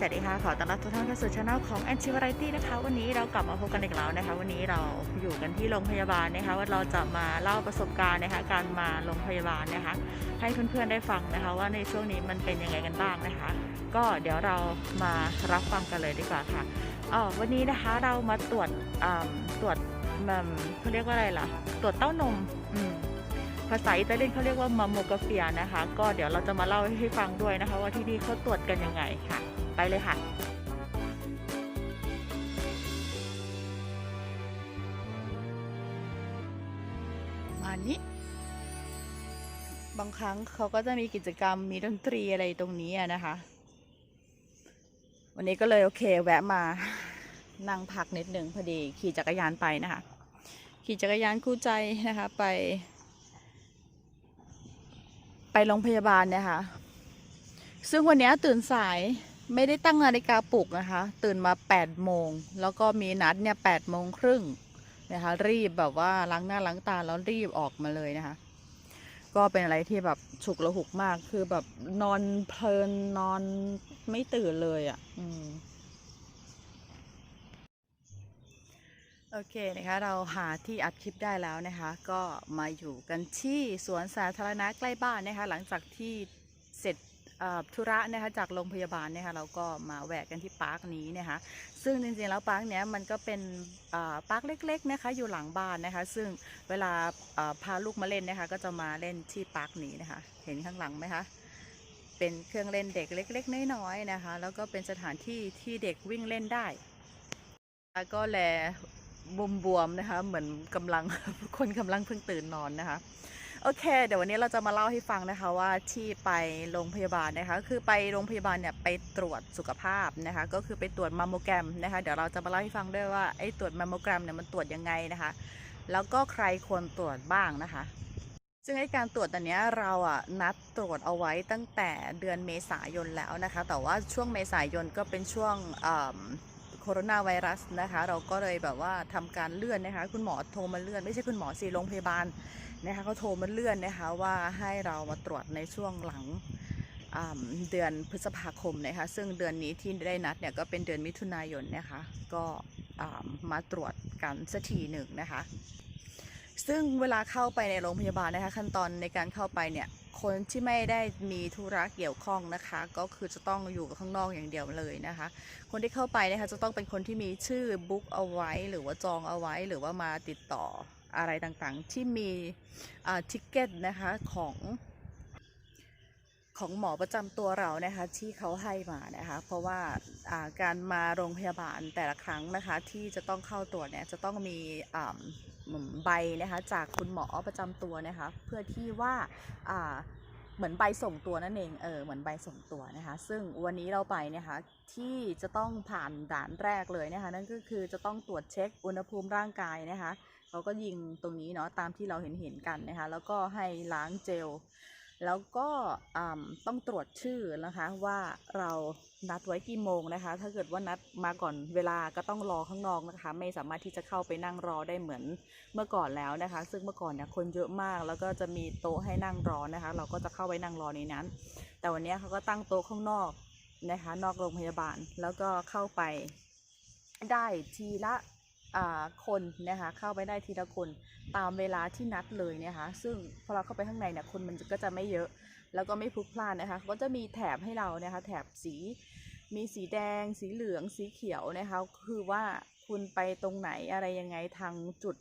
สวัสดีค่ะ ขอต้อนรับทุกท่านเข้าสู่ช่องของแอนชิวไรตี้นะคะ วันนี้เรากลับมาพบกันอีกแล้วนะคะ วันนี้เราอยู่กันที่โรงพยาบาลนะคะ ว่าเราจะมาเล่าประสบการณ์นะคะ การมาโรงพยาบาลนะคะ ให้เพื่อนๆได้ฟังนะคะ ว่าในช่วงนี้มันเป็นยังไงกันบ้างนะคะ ก็เดี๋ยวเรามารับฟังกันเลยดีกว่าค่ะอ๋อวันนี้นะคะเรามาตรวจตรวจเขาเรียกว่าอะไรล่ะ ตรวจเต้านมอืมภาษาอิตาเลียนเขาเรียกว่ามาโมกราเฟียนะคะ ก็เดี๋ยวเราจะมาเล่าให้ฟังด้วยนะคะ ว่าที่นี่เขาตรวจกันยังไงค่ะ ไปเลยค่ะมานี้บางครั้งเขาก็จะมีกิจกรรมมีดนตรีอะไรตรงนี้นะคะ วันนี้ก็เลยโอเคแวะมานั่งพักนิดหนึ่งพอดีขี่จักรยานไปนะคะ ขี่จักรยานคู่ใจนะคะไป ไปโรงพยาบาลเนี่ยค่ะซึ่งวันนี้ตื่นสาย ไม่ได้ตั้งนาฬิกาปลุกนะคะ ตื่นมา8โมงแล้วก็มีนัดเนี่ย8โมงครึ่งนะคะ รีบแบบว่าล้างหน้าล้างตาแล้วรีบออกมาเลยนะคะ ก็เป็นอะไรที่แบบฉุกละหุกมากคือแบบนอนเพลินนอนไม่ตื่นเลยอะ่ะ อืมโอเคนะคะเราหาที่อัดคลิปได้แล้วนะคะ ก็มาอยู่กันที่สวนสาธารณะใกล้บ้านนะคะ หลังจากที่ ธุระนะคะจากโรงพยาบาลนะคะเราก็มาแวะกันที่ปาร์คนี้นะคะซึ่งจริงๆแล้วปาร์คเนี้ยมันก็เป็นเอ่อปาร์คเล็กๆนะคะอยู่หลังบ้านนะคะซึ่งเวลาพาลูกมาเล่นนะคะก็จะมาเล่นที่ปาร์คนี้นะคะเห็นข้างหลังไหมคะเป็นเครื่องเล่นเด็กเล็ก ๆ น้อยๆนะคะ แล้วก็เป็นสถานที่ที่เด็กวิ่งเล่นได้ แล้วก็แลบวมๆนะคะ เหมือนกำลังคนกำลังเพิ่งตื่นนอนนะคะ โอเค เดี๋ยววันนี้เราจะมาเล่าให้ฟังนะคะว่าที่ไปโรงพยาบาลนะคะ คือไปโรงพยาบาลเนี่ยไปตรวจสุขภาพนะคะ ก็คือไปตรวจมัมโมแกรมนะคะ เดี๋ยวเราจะมาเล่าให้ฟังด้วยว่าไอ้ตรวจมัมโมแกรมเนี่ยมันตรวจยังไงนะคะ แล้วก็ใครควรตรวจบ้างนะคะซึ่งไอ้การตรวจอันนี้เราอะนัดตรวจเอาไว้ตั้งแต่เดือนเมษายนแล้วนะคะ แต่ว่าช่วงเมษายนก็เป็นช่วง คโรนาไวรัสนะคะ เราก็เลยแบบว่าทำการเลื่อนนะคะ คุณหมอโทรมาเลื่อน ไม่ใช่คุณหมอสิโรงพยาบาลนะคะเขาโทรมาเลื่อนนะคะว่าให้เรามาตรวจในช่วงหลังเดือนพฤษภาคมนะคะ ซึ่งเดือนนี้ที่ได้นัดเนี่ยก็เป็นเดือนมิถุนายนนะคะ ก็มาตรวจกันสักทีหนึ่งนะคะ ซึ่งเวลาเข้าไปในโรงพยาบาลนะคะขั้นตอนในการเข้าไปเนี่ยคนที่ไม่ได้มีธุระเกี่ยวข้องนะคะ ก็คือจะต้องอยู่ข้างนอกอย่างเดียวเลยนะคะ คนที่เข้าไปนะคะจะต้องเป็นคนที่มีชื่อบุ๊กเอาไว้ หรือว่าจองเอาไว้หรือว่ามาติดต่ออะไรต่างๆ ที่มีทิกเก็ตนะคะของของหมอประจำตัวเรานะคะที่เขาให้มานะคะ เพราะว่าาการมาโรงพยาบาลแต่ละครั้งนะคะ ที่จะต้องเข้าตรวจเนี่ยจะต้องมีอ่า ใบนะคะจากคุณหมอประจำตัวนะคะ เพื่อที่ว่าเหมือนใบส่งตัวนั่นเองเออเหมือนใบส่งตัวนะคะ ซึ่งวันนี้เราไปนะคะที่จะต้องผ่านด่านแรกเลยนะคะ นั่นก็คือจะต้องตรวจเช็คอุณหภูมิร่างกายนะคะเขาก็ยิงตรงนี้เนาะตามที่เราเห็นเห็นกันนะคะ แล้วก็ให้ล้างเจล แล้วก็ต้องตรวจชื่อนะคะว่าเรานัดไว้กี่โมงนะคะ ถ้าเกิดว่านัดมาก่อนเวลาก็ต้องรอข้างนอกนะคะ ไม่สามารถที่จะเข้าไปนั่งรอได้เหมือนเมื่อก่อนแล้วนะคะ ซึ่งเมื่อก่อนเนี่ยคนเยอะมากแล้วก็จะมีโต๊ะให้นั่งรอนะคะ เราก็จะเข้าไปนั่งรอในนั้น แต่วันนี้เขาก็ตั้งโต๊ะข้างนอกนะคะ นอกโรงพยาบาลแล้วก็เข้าไปได้ทีละ คนนะคะเข้าไปได้ทีละคนตามเวลาที่นัดเลยนะคะ ซึ่งพอเราเข้าไปข้างในเนี่ยคนมันก็จะไม่เยอะ แล้วก็ไม่พลุกพล่านนะคะ ก็จะมีแถบให้เรานะคะ แถบสีมีสีแดง สีเหลือง สีเขียวนะคะ คือว่าคุณไปตรงไหนอะไรยังไงทางจุด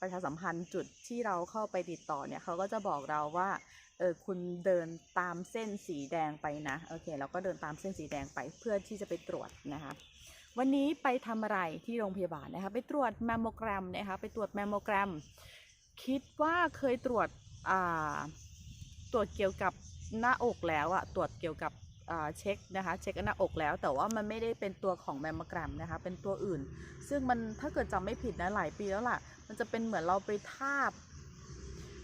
ประชาสัมพันธ์จุดที่เราเข้าไปติดต่อเนี่ยเขาก็จะบอกเราว่าเออคุณเดินตามเส้นสีแดงไปนะโอเคเราก็เดินตามเส้นสีแดงไปเพื่อที่จะไปตรวจนะคะ วันนี้ไปทำอะไรที่โรงพยาบาลนะคะ ไปตรวจแมมโมแกรมนะคะ ไปตรวจแมมโมแกรม คิดว่าเคยตรวจอ่าตรวจเกี่ยวกับหน้าอกแล้วอะตรวจเกี่ยวกับอ่าเช็คนะคะเช็คหน้าอกแล้ว แต่ว่ามันไม่ได้เป็นตัวของแมมโมแกรมนะคะ เป็นตัวอื่น ซึ่งมันถ้าเกิดจำไม่ผิดนะหลายปีแล้วล่ะ มันจะเป็นเหมือนเราไปทาบ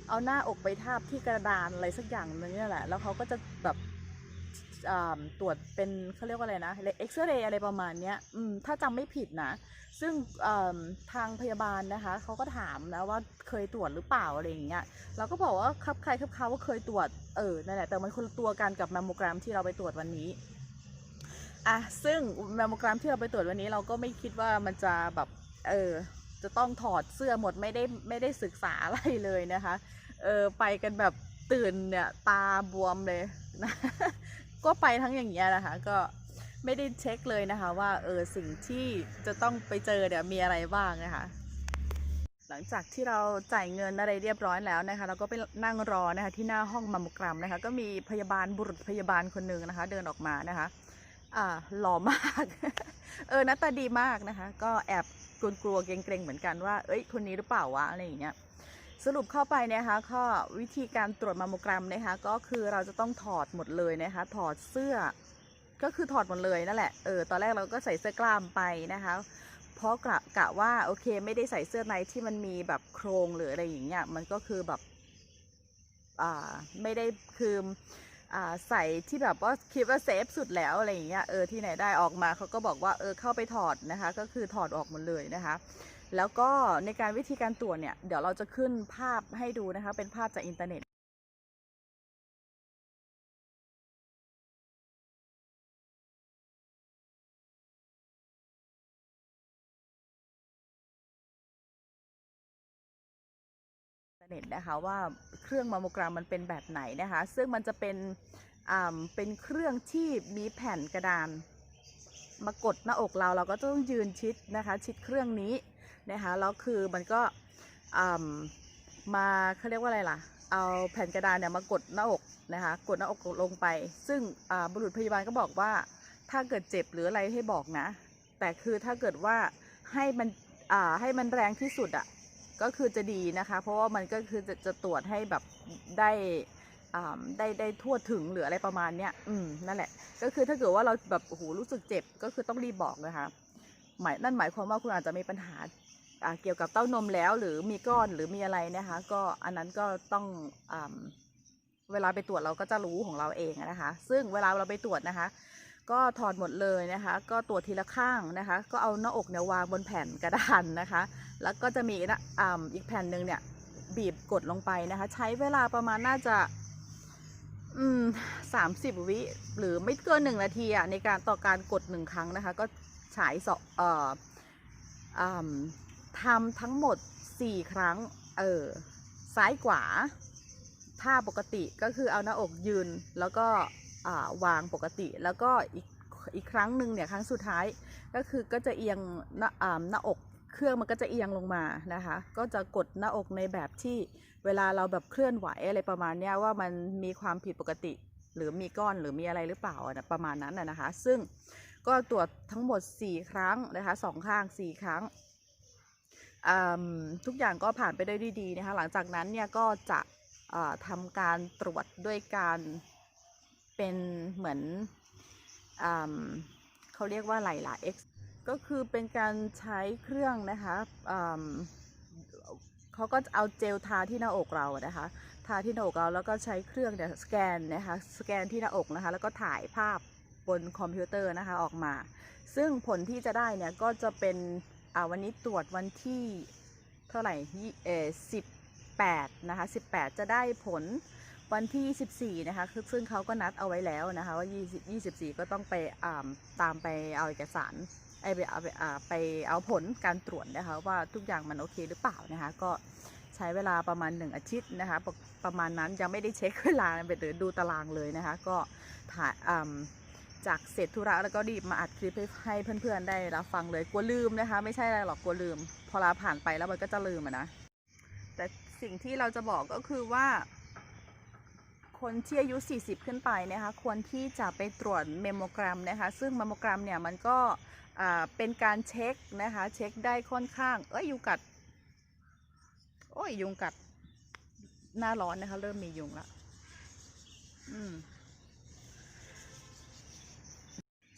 เอาหน้าอกไปทาบที่กระดานอะไรสักอย่างนึงเนี่ยแหละ แล้วเขาก็จะแบบ ตรวจเป็นเขาเรียกว่าอะไรนะเอ็กซเรย์อะไรประมาณเนี้ยถ้าจำไม่ผิดนะ ซึ่งทางพยาบาลนะคะเขาก็ถามนะว่าเคยตรวจหรือเปล่าอะไรอย่างเงี้ยเราก็บอกว่าครับใครครับเขาว่าเคยตรวจเออนั่นแหละแต่มันคนตัวกันกับแมมโมแกรมที่เราไปตรวจวันนี้อะซึ่งแมมโมแกรมที่เราไปตรวจวันนี้เราก็ไม่คิดว่ามันจะแบบเออจะต้องถอดเสื้อหมดไม่ได้ไม่ได้ศึกษาอะไรเลยนะคะเออไปกันแบบตื่นเนี่ยตาบวมเลยนะ ก็ไปทั้งอย่างเงี้ยนะคะ ก็ไม่ได้เช็คเลยนะคะ ว่าเออสิ่งที่จะต้องไปเจอเนี่ยวมีอะไรบ้างนะคะ หลังจากที่เราจ่ายเงินอะไรเรียบร้อยแล้วนะคะ เราก็ไปนั่งรอนะคะที่หน้าห้องมัมโมกรัมนะคะ ก็มีพยาบาลบุรุษพยาบาลคนหนึ่งนะคะ เดินออกมานะคะอ่าหล่อมาก เออหน้าตาดีมากนะคะ ก็แอบกลัวๆเกรงๆเหมือนกันว่า เอ้ยคนนี้หรือเปล่าวะอะไรอย่างเงี้ย สรุปเข้าไปนะคะข้อวิธีการตรวจมัมโมกรัมนะคะก็คือเราจะต้องถอดหมดเลยนะคะ ถอดเสื้อ ก็คือถอดหมดเลยนั่นแหละเออตอนแรกเราก็ใส่เสื้อกล้ามไปนะคะ เพราะกะกะว่าโอเคไม่ได้ใส่เสื้อในที่มันมีแบบโครงหรืออะไรอย่างเงี้ยมันก็คือแบบอ่าไม่ได้คือ ใส่ที่แบบว่าคิดว่าเซฟสุดแล้วอะไรอย่างเงี้ยเออที่ไหนได้ออกมาเขาก็บอกว่าเออเข้าไปถอดนะคะ ก็คือถอดออกหมดเลยนะคะ แล้วก็ในการวิธีการตรวจเนี่ยเดี๋ยวเราจะขึ้นภาพให้ดูนะคะ เป็นภาพจากอินเทอร์เน็ต เน็ตนะคะว่าเครื่องมาโมกราฟมันเป็นแบบไหนนะคะ ซึ่งมันจะเป็นอ่าเป็นเครื่องที่มีแผ่นกระดานมากดหน้าอกเราเราก็ต้องยืนชิดนะคะ ชิดเครื่องนี้นะคะแล้วคือมันก็อ่ามาเขาเรียกว่าอะไรล่ะ เอาแผ่นกระดานเนี่ยมากดหน้าอกนะคะ กดหน้าอกลงไป ซึ่งอ่าบุรุษพยาบาลก็บอกว่า ถ้าเกิดเจ็บหรืออะไรให้บอกนะ แต่คือถ้าเกิดว่าให้มันอ่าให้มันแรงที่สุดอะ ก็คือจะดีนะคะ เพราะว่ามันก็คือจะจะตรวจให้แบบได้ได้ได้ทั่วถึงหรืออะไรประมาณเนี้ยอืมนั่นแหละ ก็คือถ้าเกิดว่าเราแบบโอ้โหรู้สึกเจ็บก็คือต้องรีบบอกนะคะหมายนั่นหมายความว่าคุณอาจจะมีปัญหาอ่าเกี่ยวกับเต้านมแล้วหรือมีก้อนหรือมีอะไรนะคะ ก็อันนั้นก็ต้องอ่าเวลาไปตรวจเราก็จะรู้ของเราเองนะคะ ซึ่งเวลาเราไปตรวจนะคะ ก็ถอดหมดเลยนะคะ ก็ตรวจทีละข้างนะคะ ก็เอาหน้าอกเนี่ยวางบนแผ่นกระดานนะคะ แล้วก็จะมีนะอ่าอีกแผ่นหนึ่งเนี่ยบีบกดลงไปนะคะ ใช้เวลาประมาณน่าจะอืมสามสิบวิหรือไม่เกินหนึ่งนาทีอะในการต่อการกดหนึ่งครั้งนะคะ ก็ฉายสองเอ่ออ่าทำทั้งหมดสี่ครั้งเออซ้ายขวาท่าปกติก็คือเอาหน้าอกยืนแล้วก็ วางปกติ แล้วก็อีกอีกครั้งหนึ่งเนี่ยครั้งสุดท้ายก็คือก็จะเอียงหน้าอ่าหน้าอกเครื่องมันก็จะเอียงลงมานะคะ ก็จะกดหน้าอกในแบบที่เวลาเราแบบเคลื่อนไหวอะไรประมาณเนี้ยว่ามันมีความผิดปกติ หรือมีก้อนหรือมีอะไรหรือเปล่าประมาณนั้นนะคะ ซึ่งก็ตรวจทั้งหมด 4 ครั้งนะคะสองข้าง 4 ครั้งทุกอย่างก็ผ่านไปได้ด้วยดีนะคะ หลังจากนั้นเนี่ยก็จะทำการตรวจด้วยการ เป็นเหมือนอเขาเรียกว่าไหลล่ะ X ก็คือเป็นการใช้เครื่องนะคะเขาก็เอาเจลทาที่หน้าอกเรานะคะ ทาที่หน้าอกเราแล้วก็ใช้เครื่องเนี่ยสแกนนะคะ สแกนที่หน้าอกนะคะ แล้วก็ถ่ายภาพบนคอมพิวเตอร์นะคะออกมา ซึ่งผลที่จะได้เนี่ยก็จะเป็นอ่าวันนี้ตรวจวันที่เท่าไหร่ยี่เอสิบแปดนะคะสิบแปดจะได้ผล วันที่ 24 นะคะคือซึ่งเขาก็นัดเอาไว้แล้วนะคะว่า20 24 ก็ต้องไปาตามไปเอาเอกสารไอไปเอาไปไปเอาผลการตรวจนะคะว่าทุกอย่างมันโอเคหรือเปล่านะคะก็ใช้เวลาประมาณ 1 อาทิตย์นะคะประประมาณนั้นยังไม่ได้เช็คเวลาไปหรือดูตารางเลยนะคะก็ถ่ายจากเสร็จธุระแล้วก็รีบมาอัดคลิปให้ใหเพื่อนๆได้รับฟังเลยกลัวลืมนะคะ ไม่ใช่อะไรหรอกกลัวลืม พอลาผ่านไปแล้วมันก็จะลืมะนะแต่สิ่งที่เราจะบอกก็คือว่า คนที่อายุ 40 ขึ้นไปนะคะควรที่จะไปตรวจเมมโมแกรมนะคะ ซึ่งเมมโมแกรมเนี่ยมันก็เป็นการเช็คนะคะเช็คได้ค่อนข้าง เอ้ยยุงกัด โอ้ยยุงกัด หน้าร้อนนะคะ เริ่มมียุงละอืม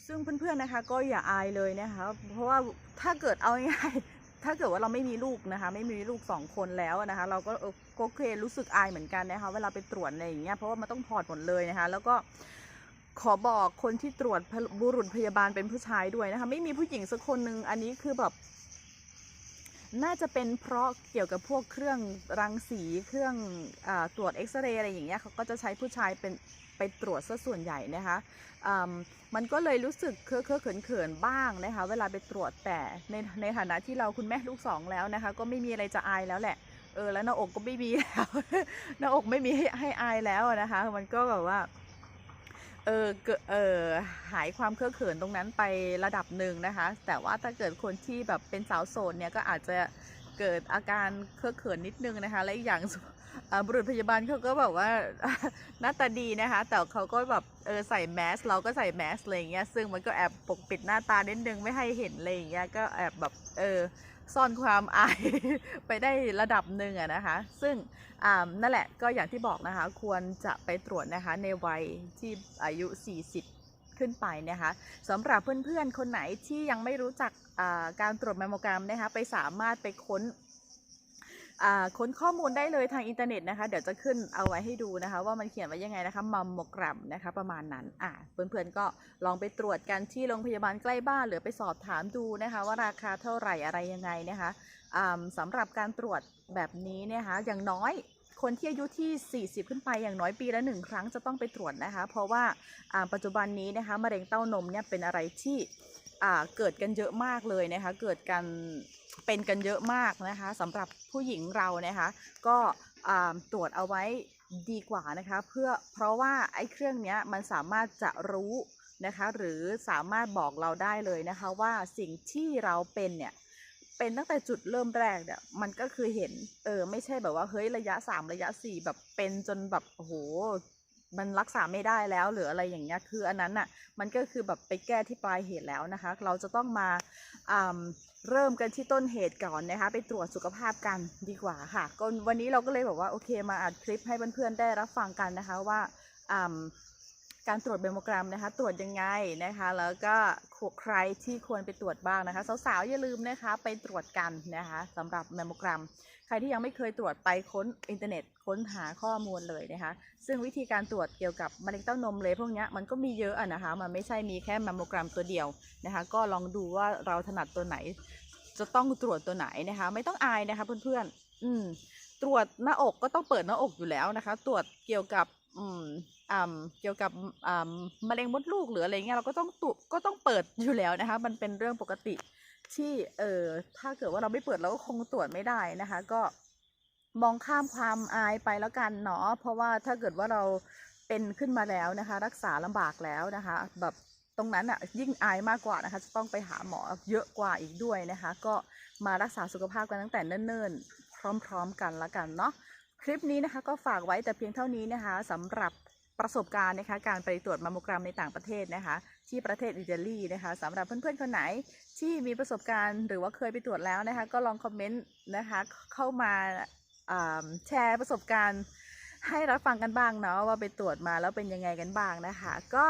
ซึ่งเพื่อนๆนะคะก็อย่าอายเลยนะคะ เพราะว่าถ้าเกิดเอาง่าย ถ้าเกิดว่าเราไม่มีลูกนะคะ ไม่มีลูกสองคนแล้วนะคะ เราก็ก็โอเครู้สึกอายเหมือนกันนะคะ เวลาไปตรวจอะไรอย่างเงี้ยเพราะว่ามันต้องถอดหมดเลยนะคะ แล้วก็ขอบอกคนที่ตรวจบุรุษพยาบาลเป็นผู้ชายด้วยนะคะ ไม่มีผู้หญิงสักคนหนึ่งอันนี้คือแบบ น่าจะเป็นเพราะเกี่ยวกับพวกเครื่องรังสีเครื่องอตรวจเอ็กซเรย์อะไรอย่างเงี้ยเขาก็จะใช้ผู้ชายเป็นไปตรวจซะส่วนใหญ่นะคะมมันก็เลยรู้สึกเคอะเคอะเขินเขินๆบ้างนะคะ เวลาไปตรวจแต่ในในฐานะที่เราคุณแม่ลูกสองแล้วนะคะ ก็ไม่มีอะไรจะอายแล้วแหละเออแล้วหน้าอกก็ไม่มีแล้วหน้าอกไม่มีให้ให้อายแล้วนะคะ มันก็แบบว่า เออเกดเออหายความเคอะเขินตรงนั้นไประดับหนึ่งนะคะ แต่ว่าถ้าเกิดคนที่แบบเป็นสาวโสดเนี่ยก็อาจจะเกิดอาการเคอะเขินนิดนึงนะคะ และอีกอย่างบุรุษพยาบาลเขาก็แบบว่าหน้าตาดีนะคะ แต่เขาก็แบบเออใส่แมสเราก็ใส่แมสอะไรอย่างเงี้ยซึ่งมันก็แอบปกปิดหน้าตานิดนึงไม่ให้เห็นอะไรอย่างเงี้ยก็แอบแบบเออ ซ่อนความอายไปได้ระดับหนึ่งอะนะคะ ซึ่งนั่นแหละก็อย่างที่บอกนะคะ ควรจะไปตรวจนะคะในวัยที่อายุ 40 ขึ้นไปนะคะสำหรับเพื่อนๆ คนไหนที่ยังไม่รู้จักการตรวจแมมโมแกรมนะคะ ไปสามารถไปค้น ค้นข้อมูลได้เลยทางอินเทอร์เน็ตนะคะ เดี๋ยวจะขึ้นเอาไว้ให้ดูนะคะ ว่ามันเขียนไว้ยังไงนะคะมัมโมกรัมนะคะประมาณนั้นอ่าเพื่อนๆก็ลองไปตรวจกันที่โรงพยาบาลใกล้บ้าน หรือไปสอบถามดูนะคะ ว่าราคาเท่าไหร่อะไรยังไงนะคะสำหรับการตรวจแบบนี้เนะคะอย่างน้อยคนที่อายุที่ 40 ขึ้นไปอย่างน้อยปีละหนึ่งครั้งจะต้องไปตรวจนะคะ เพราะว่าปัจจุบันนี้นะคะมะเร็งเต้านมเนี่ยเป็นอะไรที่เกิดกันเยอะมากเลยนะคะ เกิดกัน เป็นกันเยอะมากนะคะสำหรับผู้หญิงเรานะคะ ก็ตรวจเอาไว้ดีกว่านะคะ เพื่อเพราะว่าไอ้เครื่องเนี้ยมันสามารถจะรู้นะคะหรือสามารถบอกเราได้เลยนะคะว่าสิ่งที่เราเป็นเนี่ยเป็นตั้งแต่จุดเริ่มแรกเนี่ยมันก็คือเห็นเออไม่ใช่แบบว่าเฮ้ยระยะสามระยะสี่แบบเป็นจนแบบโอ้โหมันรักษาไม่ได้แล้วหรืออะไรอย่างเงี้ยคืออันนั้นอะมันก็คือแบบไปแก้ที่ปลายเหตุแล้วนะคะ เราจะต้องมาอ่า เริ่มกันที่ต้นเหตุก่อนนะคะ ไปตรวจสุขภาพกันดีกว่าค่ะก็วันนี้เราก็เลยแบบว่าโอเคมาอัดคลิปให้เพื่อนๆได้รับฟังกันนะคะว่าอ่า การตรวจเบมโมกรมนะคะ ตรวจยังไงนะคะ แล้วก็ใครที่ควรไปตรวจบ้างนะคะสาวๆอย่าลืมนะคะไปตรวจกันนะคะสำหรับเมมโมกรมใครที่ยังไม่เคยตรวจไปค้นอินเทอร์เน็ตค้นหาข้อมูลเลยนะคะ ซึ่งวิธีการตรวจเกี่ยวกับมะเร็งเต้านมเลยพวกนี้มันก็มีเยอะอะนะคะ มันไม่ใช่มีแค่แมมโมกรมตัวเดียวนะคะ ก็ลองดูว่าเราถนัดตัวไหน จะต้องตรวจตัวไหนนะคะ ไม่ต้องอายนะคะเพื่อนๆอืมตรวจหน้าอกก็ต้องเปิดหน้าอกอยู่แล้วนะคะ ตรวจเกี่ยวกับอืม เกี่ยวกับมะเร็งมดลูกหรืออะไรเงี้ยเราก็ต้องตุก็ต้องเปิดอยู่แล้วนะคะ มันเป็นเรื่องปกติที่เออถ้าเกิดว่าเราไม่เปิดเราก็คงตรวจไม่ได้นะคะ ก็มองข้ามความอายไปแล้วกันเนาะเพราะว่าถ้าเกิดว่าเราเป็นขึ้นมาแล้วนะคะ รักษาลำบากแล้วนะคะ แบบตรงนั้นอะยิ่งอายมากกว่านะคะ จะต้องไปหาหมอเยอะกว่าอีกด้วยนะคะ ก็มารักษาสุขภาพกันตั้งแต่เนิ่นๆ พร้อม ๆ กันละกันเนาะคลิปนี้นะคะก็ฝากไว้แต่เพียงเท่านี้นะคะสำหรับ ประสบการณ์นะคะการไปตรวจมัมโมกรมในต่างประเทศนะคะ ที่ประเทศอิตาลีนะคะสำหรับเพื่อนๆคนไหนที่มีประสบการณ์ หรือว่าเคยไปตรวจแล้วนะคะก็ลองคอมเมนต์นะคะเข้ามาาแชร์ประสบการณ์ให้รับฟังกันบ้างเนาะว่าไปตรวจมาแล้วเป็นยังไงกันบ้างนะคะ ก็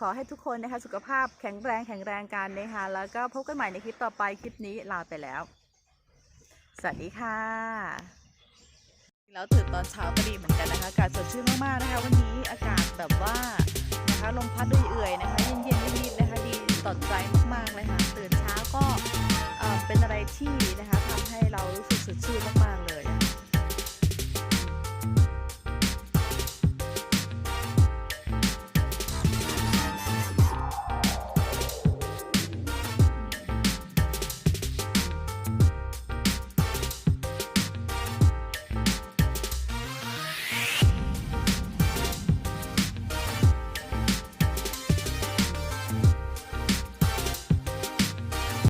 ขอให้ทุกคนนะคะสุขภาพแข็งแรงแข็งแรงกันนะคะแล้วก็พบกันใหม่ในคลิปต่อไปคลิปนี้ลาไปแล้ว สวัสดีค่ะ แล้วตื่นตอนเช้าก็ดีเหมือนกันนะคะอากาศสดชื่นมากๆนะคะ วันนี้อากาศแบบว่านะคะลมพัดด้วยเอื่อยนะคะเย็นๆนิดๆนะคะดีต่ดใจมากๆเลยค่ะตื่นเช้าก็เป็นอะไรที่นะคะทำให้เรารู้สึกสดชื่น